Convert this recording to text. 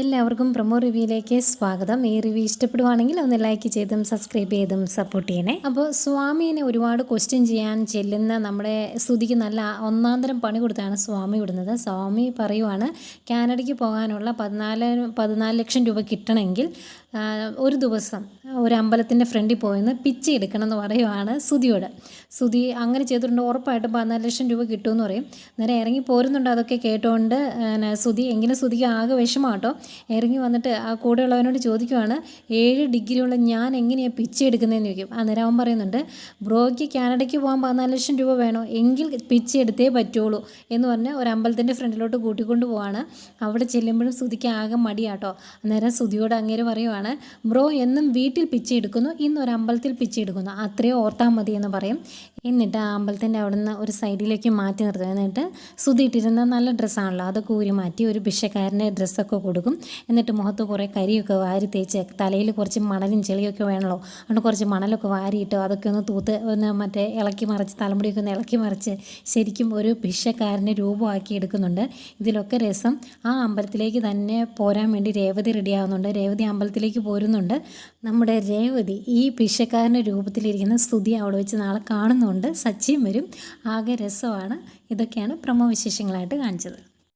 എല്ലാവർക്കും പ്രൊമോ റിവ്യൂയിലേക്ക് സ്വാഗതം. ഈ റിവ്യൂ ഇഷ്ടപ്പെടുവാണെങ്കിൽ ഒന്ന് ലൈക്ക് ചെയ്തും സബ്സ്ക്രൈബ് ചെയ്തും സപ്പോർട്ട് ചെയ്യണേ. അപ്പോൾ സ്വാമീനെ ഒരുപാട് ക്വസ്റ്റ്യൻ ചെയ്യാൻ ചെല്ലുന്ന നമ്മുടെ സ്തുതിക്ക് നല്ല ഒന്നാന്തരം പണി കൊടുത്താണ് സ്വാമി വിടുന്നത്. സ്വാമി പറയുവാണ് കാനഡയ്ക്ക് പോകാനുള്ള പതിനാല് പതിനാല് ലക്ഷം രൂപ കിട്ടണമെങ്കിൽ ഒരു ദിവസം ഒരു അമ്പലത്തിന്റെ ഫ്രണ്ടിൽ പോയെന്ന് പിച്ചി എടുക്കണം എന്ന് പറയുവാണ് സുതിയോട് സുതി അങ്ങനെ ചെയ്തിട്ടുണ്ട് ഉറപ്പായിട്ട് പതിനാല് ലക്ഷം രൂപ കിട്ടുമെന്ന് പറയും. നേരെ ഇറങ്ങി പോരുന്നുണ്ട് അതൊക്കെ കേട്ടുകൊണ്ട് സ്തുതി സുതി എങ്കിലും സുതിക്ക് ആകെ വിഷമാട്ടോ ഇറങ്ങി വന്നിട്ട് ആ കൂടെയുള്ളവനോട് ചോദിക്കുവാണ് ഏഴ് ഡിഗ്രിയുള്ള ഞാൻ എങ്ങനെയാണ് പിച്ചി എടുക്കുന്നതെന്ന് ചോദിക്കും. അന്നേരം അവൻ പറയുന്നുണ്ട് ബ്രോയ്ക്ക് കാനഡയ്ക്ക് പോകാൻ പതിനാല് ലക്ഷം രൂപ വേണോ? എങ്കിൽ പിച്ചി എടുത്തേ പറ്റുള്ളൂ. എന്ന് പറഞ്ഞ് ഒരു അമ്പലത്തിന്റെ ഫ്രണ്ടിലോട്ട് കൂട്ടിക്കൊണ്ട് പോവാണ്. അവിടെ ചെല്ലുമ്പോഴും സുതിക്ക് ആകെ മടിയാട്ടോ. അന്നേരം സുതിയോട് അങ്ങേര് പറയുവാണ് ബ്രോ എന്നും വീട്ടിൽ പിച്ചി എടുക്കുന്നു ഇന്ന് ഒരു അമ്പലത്തിൽ പിച്ചി എടുക്കുന്നു. അത്രയും ഓർത്താൽ മതി എന്ന് പറയും. എന്നിട്ട് ആ അമ്പലത്തിന്റെ അവിടെ നിന്ന് ഒരു സൈഡിലേക്ക് മാറ്റി നിർത്തും. എന്നിട്ട് സ്തുതി ഇട്ടിരുന്ന നല്ല ഡ്രസ്സാണല്ലോ അതൊക്കെ ഊരി മാറ്റി ഒരു ഭിക്ഷക്കാരന്റെ ഡ്രസ്സൊക്കെ കൊടുക്കും. എന്നിട്ട് മുഖത്ത് കുറേ കരിയൊക്കെ വാരി തേച്ച് തലയിൽ കുറച്ച് മണലും ചെളിയൊക്കെ വേണമല്ലോ അതുകൊണ്ട് കുറച്ച് മണലൊക്കെ വാരിയിട്ട് അതൊക്കെ ഒന്ന് തൂത്ത് ഒന്ന് മറ്റേ ഇളക്കി മറിച്ച് തലമുടിയൊക്കെ ഒന്ന് ഇളക്കി മറിച്ച് ശരിക്കും ഒരു ഭിക്ഷക്കാരനെ രൂപമാക്കി എടുക്കുന്നുണ്ട്. ഇതിലൊക്കെ രസം ആ അമ്പലത്തിലേക്ക് തന്നെ പോരാൻ വേണ്ടി രേവതി റെഡിയാവുന്നുണ്ട്. രേവതി അമ്പലത്തിലേക്ക് പോരുന്നുണ്ട്. നമ്മുടെ രേവതി ഈ ഭിക്ഷക്കാരന്റെ രൂപത്തിലിരിക്കുന്ന സ്തുതി അവിടെ വെച്ച് നാളെ കാണുന്നുണ്ട്. സച്ചിയും വരും. ആകെ രസമാണ്. ഇതൊക്കെയാണ് പ്രമോ വിശേഷങ്ങളായിട്ട് കാണിച്ചത്.